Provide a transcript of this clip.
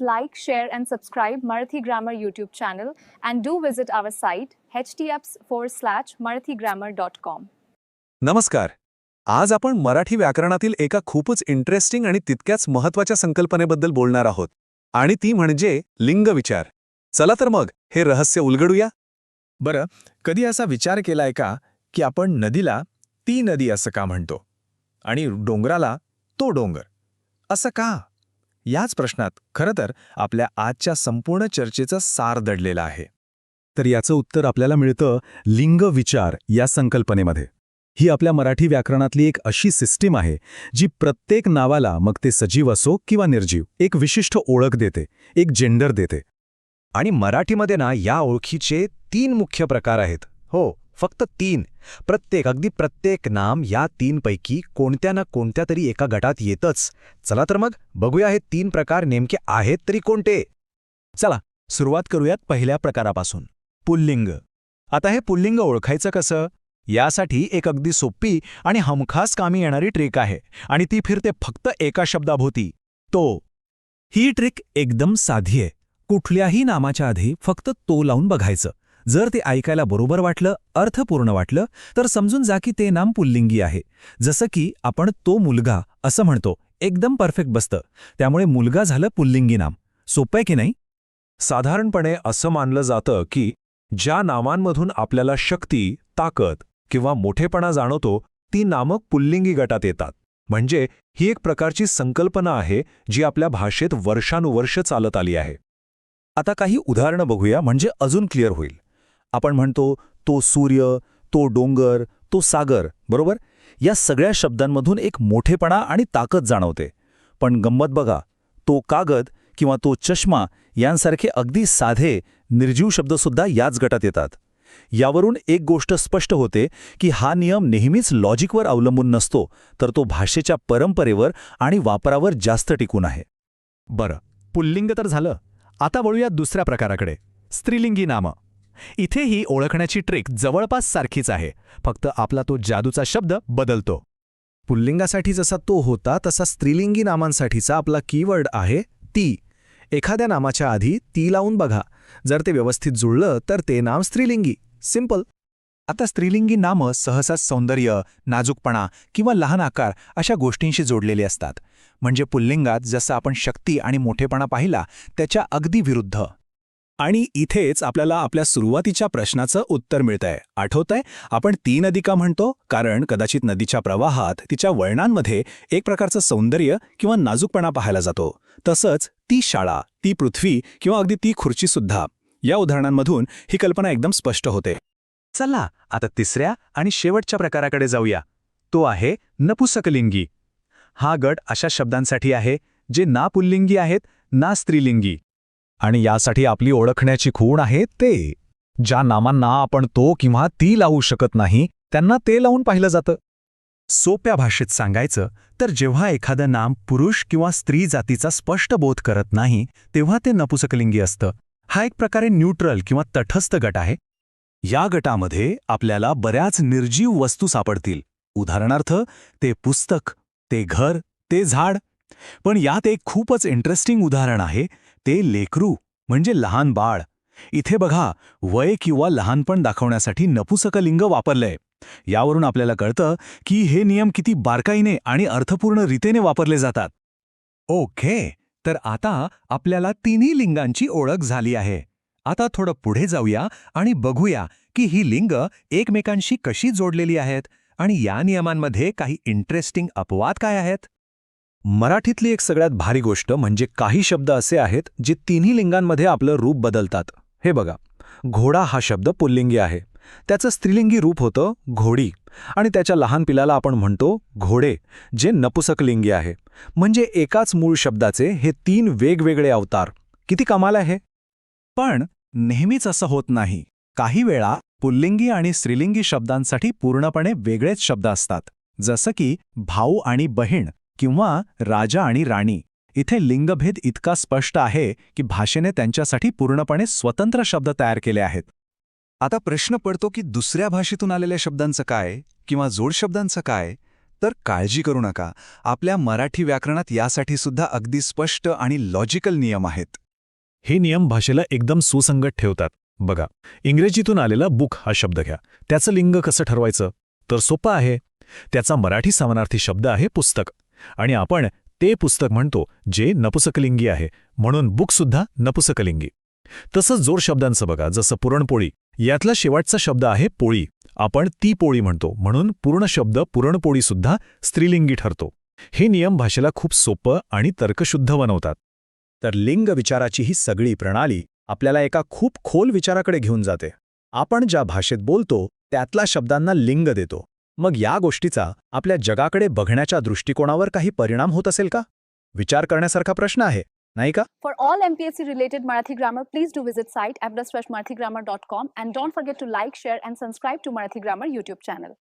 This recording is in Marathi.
Please like, share, and subscribe Marathi Grammar YouTube channel and do visit our site htps forward slash marathigrammar.com. नमस्कार. आज आपण मराठी व्याकरणातील एका खूपच इंटरेस्टिंग आणि तितक्याच महत्त्वाच्या संकल्पनेबद्दल बोलणार आहोत. आणि ती म्हणजे लिंग विचार. चला तर मग हे रहस्य उलगडूया. बरं कधी असा विचार केलाय का की आपण नदीला ती नदी असं का म्हणतो? आणि डोंगराला तो डोंगर. असं का? याच प्रश्नात खरं तर आपल्या आजच्या संपूर्ण चर्चेचं सार दडलेलं आहे. तर याचं उत्तर आपल्याला मिळतं लिंग विचार या संकल्पनेमध्ये. ही आपल्या मराठी व्याकरणातली एक अशी सिस्टीम आहे जी प्रत्येक नावाला मग ते सजीव असो किंवा निर्जीव एक विशिष्ट ओळख देते एक जेंडर देते. आणि मराठीमध्ये ना या ओळखीचे तीन मुख्य प्रकार आहेत. हो फक्त तीन. प्रत्येक अगदी प्रत्येक नाम या तीनपैकी कोणत्या ना कोणत्या तरी एका गटात येतच. चला तर मग बघूया हे तीन प्रकार नेमके आहेत तरी कोणते? चला सुरुवात करूयात पहिल्या प्रकारापासून. पुल्लिंग. आता हे पुल्लिंग ओळखायचं कसं? यासाठी एक अगदी सोपी आणि हमखास कामी येणारी ट्रिक आहे आणि ती फिरते फक्त एका शब्दाभोवती. तो. ही ट्रिक एकदम साधी आहे. कुठल्याही नामाच्या आधी फक्त तो लावून बघायचं. जर ते ऐकायला बरोबर वाटलं अर्थपूर्ण वाटलं तर समजून जा की ते नाम पुल्लिंगी आहे. जसं की आपण तो मुलगा असं म्हणतो एकदम परफेक्ट बसतं. त्यामुळे मुलगा झालं पुल्लिंगी नाम. सोपं आहे की नाही? साधारणपणे असं मानलं जातं की ज्या नामांमधून आपल्याला शक्ती ताकद किंवा मोठेपणा जाणवतो ती नामक पुल्लिंगी गटात येतात. म्हणजे ही एक प्रकारची संकल्पना आहे जी आपल्या भाषेत वर्षानुवर्ष चालत आली आहे. आता काही उदाहरणं बघूया म्हणजे अजून क्लिअर होईल. आपण म्हणतो तो सूर्य तो डोंगर तो सागर बरोबर? या सगळ्या शब्दांमधून एक मोठेपणा आणि ताकद जाणवते. पण गंमत बघा तो कागद किंवा तो चष्मा यांसारखे अगदी साधे निर्जीव शब्दसुद्धा याच गटात येतात. यावरून एक गोष्ट स्पष्ट होते की हा नियम नेहमीच लॉजिकवर अवलंबून नसतो तर तो भाषेच्या परंपरेवर आणि वापरावर जास्त टिकून आहे. बरं पुल्लिंग तर झालं. आता वळूया दुसऱ्या प्रकाराकडे. स्त्रीलिंगी नामं. इथे ही ओळखण्याची ट्रिक जवळपास सारखीच आहे. फक्त आपला तो जादूचा शब्द बदलतो. पुल्लिंगासाठी जसा तो होता तसा स्त्रीलिंगी नामांसाठीचा आपला कीवर्ड आहे ती. एखाद्या नामाच्या आधी ती लावून बघा. जर ते व्यवस्थित जुळलं तर ते नाम स्त्रीलिंगी. सिंपल. आता स्त्रीलिंगी नामं सहसा सौंदर्य नाजूकपणा किंवा लहान आकार अशा गोष्टींशी जोडलेली असतात. म्हणजे पुल्लिंगात जसं आपण शक्ती आणि मोठेपणा पाहिला त्याच्या अगदी विरुद्ध. आणि इथेच आपल्याला आपल्या सुरुवातीच्या प्रश्नाचं उत्तर मिळतंय. आठवतंय? आपण ती नदी का म्हणतो कारण कदाचित नदीच्या प्रवाहात तिच्या वळणांमध्ये एक प्रकारचं सौंदर्य किंवा नाजूकपणा पाहायला जातो. तसंच ती शाळा ती पृथ्वी किंवा अगदी ती खुर्चीसुद्धा या उदाहरणांमधून ही कल्पना एकदम स्पष्ट होते. चला आता तिसऱ्या आणि शेवटच्या प्रकाराकडे जाऊया. तो आहे नपुसकलिंगी. हा गट अशा शब्दांसाठी आहे जे ना पुल्लिंगी आहेत ना स्त्रीलिंगी. आणि यासाठी आपली ओळखण्याची खूण आहे ते. ज्या नामांना आपण तो किंवा ती लावू शकत नाही त्यांना ते लावून पाहिलं जातं. सोप्या भाषेत सांगायचं तर जेव्हा एखादं नाम पुरुष किंवा स्त्री जातीचा स्पष्ट बोध करत नाही तेव्हा ते नपुसकलिंगी असतं. हा एक प्रकारे न्यूट्रल किंवा तटस्थ गट आहे. या गटामध्ये आपल्याला बऱ्याच निर्जीव वस्तू सापडतील. उदाहरणार्थ ते पुस्तक ते घर ते झाड. पण यात एक खूपच इंटरेस्टिंग उदाहरण आहे ते लेकरू म्हणजे लहान बाळ. इथे बघा वय किंवा लहानपण दाखवण्यासाठी नपुसकलिंग वापरलंय. यावरून आपल्याला कळतं की हे नियम किती बारकाईने आणि अर्थपूर्ण रीतीने वापरले जातात. ओके तर आता आपल्याला तिन्ही लिंगांची ओळख झाली आहे. आता थोडं पुढे जाऊया आणि बघूया की ही लिंग एकमेकांशी कशी जोडलेली आहेत आणि या नियमांमध्ये काही इंटरेस्टिंग अपवाद काय आहेत? मराठीतली एक सगळ्यात भारी गोष्ट म्हणजे काही शब्द असे आहेत जे तिन्ही लिंगांमध्ये आपलं रूप बदलतात. हे बघा घोडा हा शब्द पुल्लिंगी आहे. त्याचं स्त्रीलिंगी रूप होतं घोडी आणि त्याच्या लहान पिलाला आपण म्हणतो घोडे जे नपुसकलिंगी आहे. म्हणजे एकाच मूळ शब्दाचे हे तीन वेगवेगळे अवतार. किती कमाल आहे पण नेहमीच असं होत नाही. काही वेळा पुल्लिंगी आणि स्त्रीलिंगी शब्दांसाठी पूर्णपणे वेगळेच शब्द असतात. जसं की भाऊ आणि बहीण किंवा राजा आणि राणी. इथे लिंगभेद इतका स्पष्ट आहे की भाषेने त्यांच्यासाठी पूर्णपणे स्वतंत्र शब्द तयार केले आहेत. आता प्रश्न पडतो की दुसऱ्या भाषेतून आलेल्या शब्दांचं काय किंवा जोडशब्दांचं काय? तर काळजी करू नका. आपल्या मराठी व्याकरणात यासाठी सुद्धा अगदी स्पष्ट आणि लॉजिकल नियम आहेत. हे नियम भाषेला एकदम सुसंगत ठेवतात. बघा इंग्रजीतून आलेला बुक हा शब्द घ्या. त्याचं लिंग कसं ठरवायचं? तर सोपं आहे. त्याचा मराठी समानार्थी शब्द आहे पुस्तक. आणि आपण ते पुस्तक म्हणतो जे नपुसकलिंगी आहे म्हणून बुकसुद्धा नपुसकलिंगी. तसंच जोर शब्दांचं बघा जसं पुरणपोळी यातला शेवटचा शब्द आहे पोळी. आपण ती पोळी म्हणतो म्हणून पूर्ण शब्द पुरणपोळीसुद्धा स्त्रीलिंगी ठरतो. हे नियम भाषेला खूप सोपं आणि तर्कशुद्ध बनवतात. तर लिंग विचाराची ही सगळी प्रणाली आपल्याला एका खूप खोल विचाराकडे घेऊन जाते. आपण ज्या भाषेत बोलतो त्यातल्या शब्दांना लिंग देतो. मग या गोष्टीचा आपल्या जगाकडे बघण्याच्या दृष्टिकोनावर काही परिणाम होत असेल का? विचार करण्यासारखा प्रश्न आहे नाही का? For all M P S C related Marathi grammar please do visit site at the Marathi grammar dot com and don't forget to like share and subscribe to Marathi grammar YouTube channel